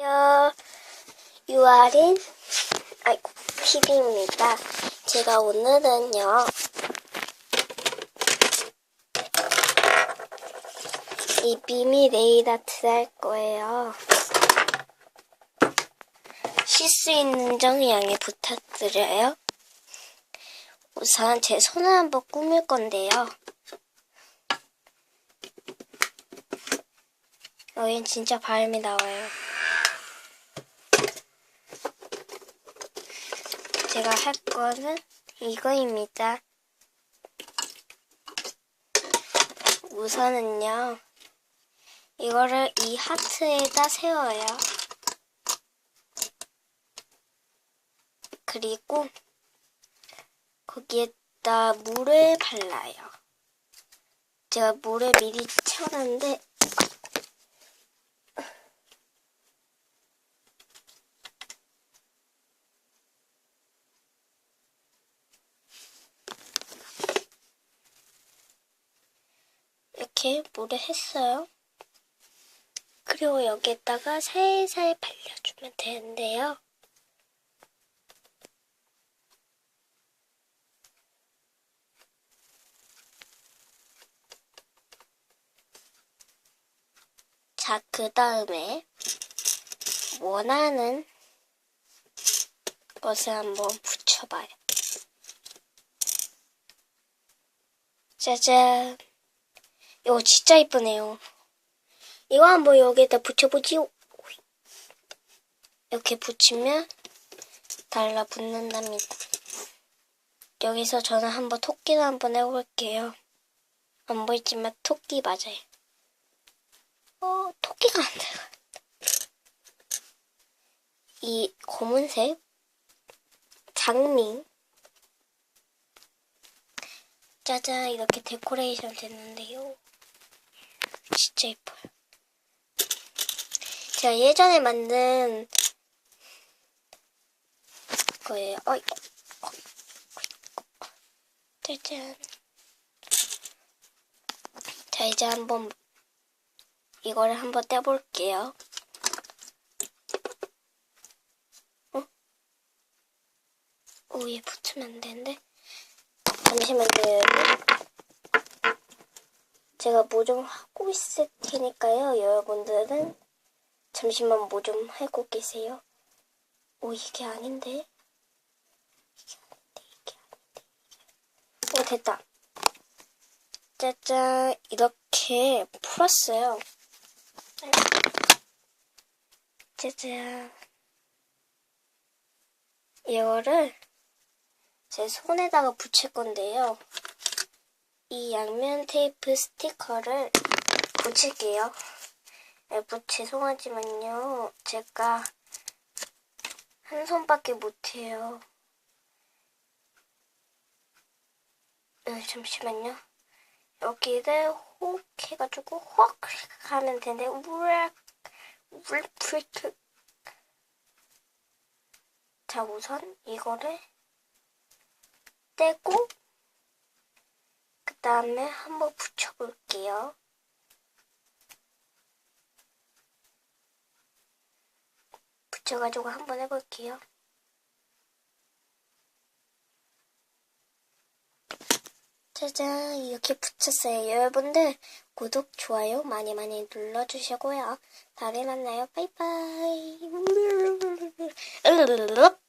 여, 유아린, 아이고, 피비입니다. 제가 오늘은요, 이 비밀 네일 아트를 할 거예요. 실수 있는 점 양해 부탁드려요. 우선 제 손을 한번 꾸밀 건데요. 여긴 진짜 발음이 나와요. 제가 할 거는 이거입니다. 우선은요, 이거를 이 하트에다 세워요. 그리고 거기에다 물을 발라요. 제가 물을 미리 채워놨는데 이렇게 물을 했어요. 그리고 여기에다가 살살 발려주면 되는데요. 자, 그 다음에 원하는 것을 한번 붙여봐요. 짜잔. 이거 진짜 이쁘네요. 이거 한번 여기에다 붙여보지요. 이렇게 붙이면 달라붙는답니다. 여기서 저는 한번 토끼를 한번 해볼게요. 안 보이지만 토끼 맞아요. 어, 토끼가 안 들어간다. 이 검은색 장미 짜잔 이렇게 데코레이션 됐는데요. 진짜 예뻐요. 제가 예전에 만든 거예요. 어이, 어이, 어이. 짜잔. 자 이제 한번 이거를 한번 떼볼게요. 어? 오, 얘 붙으면 안 되는데? 잠시만요. 제가 뭐 좀 하고 있을 테니까요, 여러분들은. 잠시만 뭐 좀 하고 계세요. 오, 이게 아닌데? 이게 아닌데, 이게 아닌데. 오, 됐다. 짜잔, 이렇게 풀었어요. 짜잔. 이거를 제 손에다가 붙일 건데요. 이 양면 테이프 스티커를 붙일게요. 여러분 죄송하지만요. 제가 한 손밖에 못해요. 네, 잠시만요. 여기를 호흡 해가지고 호흡 하면 되는데 우락 울프트 자 우선 이거를 떼고 그 다음에 한번 붙여볼게요. 붙여가지고 한번 해볼게요. 짜잔 이렇게 붙였어요. 여러분들 구독, 좋아요 많이 많이 눌러주시고요. 다음에 만나요. 바이바이.